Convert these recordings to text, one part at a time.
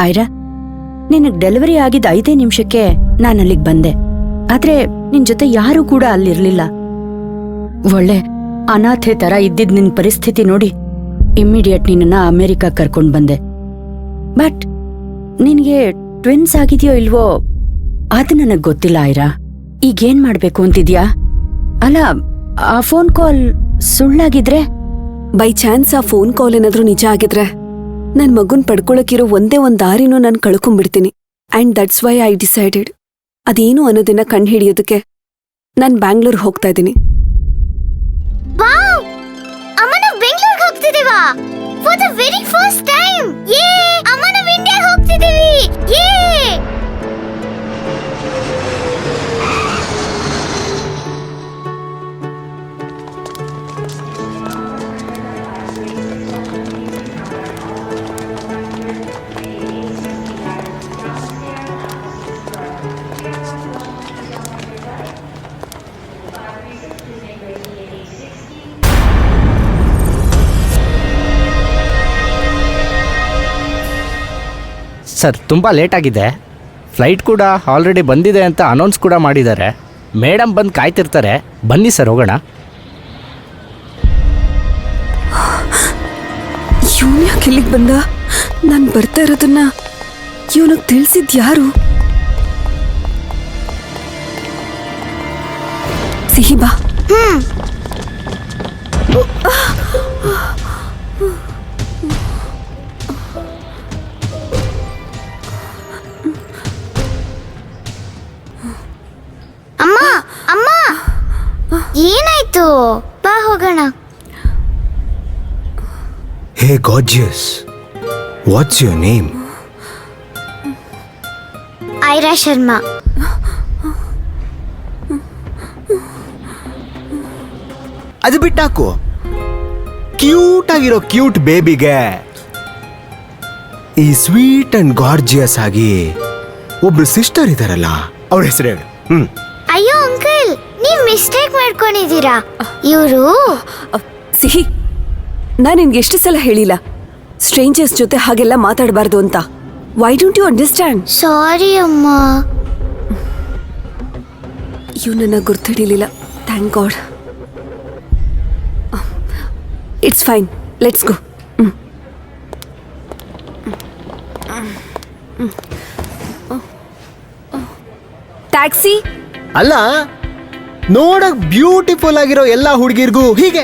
ಐರಾ ನಿನಗೆ ಡೆಲಿವರಿ ಆಗಿದ್ದ ಐದೇ ನಿಮಿಷಕ್ಕೆ ನಾನು ಅಲ್ಲಿಗ್ ಬಂದೆ. ಆದ್ರೆ ನಿನ್ ಜೊತೆ ಯಾರೂ ಕೂಡ ಅಲ್ಲಿರ್ಲಿಲ್ಲ. ಒಳ್ಳೆ ಅನಾಥೆ ತರ ಇದ್ದಿದ್ ನಿನ್ ಪರಿಸ್ಥಿತಿ ನೋಡಿ ಇಮ್ಮಿಡಿಯೇಟ್ ನಿನ್ನ ಅಮೆರಿಕಾ ಕರ್ಕೊಂಡ್ ಬಂದೆ. ಬಟ್ ನಿನ್ಗೆ ಟ್ವಿನ್ಸ್ ಆಗಿದೆಯೋ ಇಲ್ವೋ ಅದು ನನಗ್ ಗೊತ್ತಿಲ್ಲ ಐರಾ ಈಗೇನ್ ಮಾಡ್ಬೇಕು ಅಂತಿದ್ಯಾ? ಅಲ್ಲ, ಆ ಫೋನ್ ಕಾಲ್ ಸುಳ್ಳಾಗಿದ್ರೆ? ಬೈ ಚಾನ್ಸ್ ಆ ಫೋನ್ ಕಾಲ್ ಏನಾದ್ರೂ ನಿಜ ಆಗಿದ್ರೆ? ನನ್ ಮಗುನ್ ಪಡ್ಕೊಳಕಿರೋ ಒಂದೇ ಒಂದ್ ದಾರಿನೂ ನಾನು ಕಳ್ಕೊಂಡ್ಬಿಡ್ತೀನಿ and that's why I decided. ಅದೇನು ಅನ್ನೋದನ್ನ ಕಂಡುಹಿಡಿಯೋದಕ್ಕೆ ನಾನ್ ಬ್ಯಾಂಗ್ಳೂರ್ ಹೋಗ್ತಾ ಇದ್ದೀನಿ. ವಾವ್! ನಾವು ಬೆಂಗಳೂರಿಗೆ ಹೋಗ್ತಿದೀವಾ? For the very first time sir ತುಂಬ ಲೇಟ್ ಆಗಿದೆ. ಫ್ಲೈಟ್ ಕೂಡ ಆಲ್ರೆಡಿ ಬಂದಿದೆ ಅಂತ ಅನೌನ್ಸ್ ಕೂಡ ಮಾಡಿದ್ದಾರೆ. ಮೇಡಮ್ ಬಂದು ಕಾಯ್ತಿರ್ತಾರೆ. ಬನ್ನಿ ಸರ್ ಹೋಗೋಣ. ಇವನು ಯಾಕೆ ಇಲ್ಲಿಗೆ ಬಂದ? ನಾನು ಬರ್ತಾ ಇರೋದನ್ನ ಇವನಿಗೆ ತಿಳಿಸಿದ್ ಯಾರು? ಸಿಹಿ ಬಾ. ಅಮ್ಮ ಏನಾಯ್ತು? ಬಾ ಹೋಗೋಣ. Hey gorgeous what's your name? Aira Sharma. ಅದು ಬಿಟ್ಟಾಕು. ಕ್ಯೂಟ್ ಆಗಿರೋ ಕ್ಯೂಟ್ ಬೇಬಿಗೆ ಈ ಸ್ವೀಟ್ ಅಂಡ್ ಗಾರ್ಜಿಯಸ್ ಆಗಿ ಒಬ್ರು ಸಿಸ್ಟರ್ ಇದಾರಲ್ಲ ಅವ್ರ ಹೆಸರು ಹೇಳು ಹ್ಮ್. ಅಯ್ಯೋ ಅಂಕಲ್ ಮಿಸ್ಟೇಕ್ ಮಾಡ್ಕೊಂಡಿದ್ದೀರಾ ಇವರು ಸಿಹಿ ನಾನು ನಿನ್ಗೆ ಎಷ್ಟು ಸಲ ಹೇಳಿಲ್ಲ ಸ್ಟ್ರೇಂಜರ್ಸ್ ಜೊತೆ ಹಾಗೆಲ್ಲ ಮಾತಾಡಬಾರ್ದು ಅಂತ why don't you understand sorry ಅಮ್ಮ ಇವನನ್ನ ಗುರ್ತಿಡಿಲಿಲ್ಲ thank god it's fine let's go taxi ಅಲ್ಲ ನೋಡಕ್ ಬ್ಯೂಟಿಫುಲ್ ಆಗಿರೋ ಎಲ್ಲಾ ಹುಡುಗಿರ್ಗೂ ಹೀಗೆ.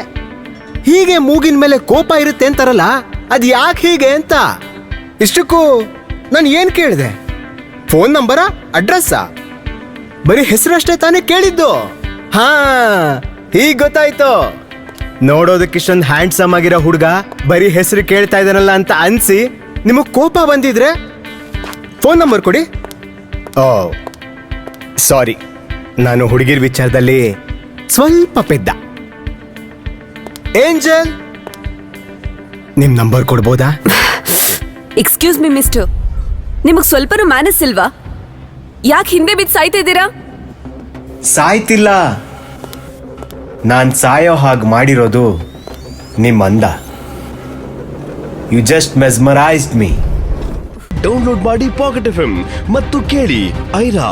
ಹೀಗೆ ಮೂಗಿನ ಮೇಲೆ ಕೋಪ ಇರುತ್ತೆ ಅಂತಾರಲ್ಲ, ಅದು ಯಾಕೆ ಹೀಗೆ ಅಂತ? ಇಷ್ಟಕ್ಕೂ ನಾನು ಏನು ಕೇಳಿದೆ? ಫೋನ್ ನಂಬರಾ? ಅಡ್ರೆಸ್ಸಾ? ಬರೀ ಹೆಸರಷ್ಟೇ ತಾನೇ ಕೇಳಿದ್ದು? ಹಾ ಈಗ ಗೊತ್ತಾಯ್ತು. ನೋಡೋದಕ್ಕೆ ಇಷ್ಟೊಂದು ಹ್ಯಾಂಡ್ಸಮ್ ಆಗಿರೋ ಹುಡುಗ ಬರೀ ಹೆಸರು ಕೇಳ್ತಾ ಇದ್ದಾನಲ್ಲ ಅಂತ ಅನ್ಸಿ ನಿಮಗೆ ಕೋಪ ಬಂದಿದ್ರೆ ಫೋನ್ ನಂಬರ್ ಕೊಡಿ. ಓ ಸಾರಿ ನಾನು ಹುಡುಗಿರ್ ವಿಚಾರದಲ್ಲಿ ಸ್ವಲ್ಪ ಪೆದ್ದ. ಏಂಜಲ್ ನಿಮ್ ನಂಬರ್ ಕೊಡ್ಬೋದಾ? ಎಕ್ಸ್ಕ್ಯೂಸ್ ಮಿ ಮಿಸ್ಟರ್ ನಿಮಗ್ ಸ್ವಲ್ಪನೂ ಮ್ಯಾನಸ್ ಇಲ್ವಾ? ಯಾಕೆ ಹಿಂದೆ ಬಿದ್ದು ಸಾಯ್ತಾ ಇದ್ದೀರಾ? ಸಾಯ್ತಿಲ್ಲ. ನಾನ್ ಸಾಯೋ ಹಾಗೆ ಮಾಡಿರೋದು ನಿಮ್ ಅಂದ. You just mesmerized me download ಮಾಡಿ ಪಾಕೆಟ್ ಎಫ್ ಮತ್ತು ಕೇಳಿ ಐರಾ.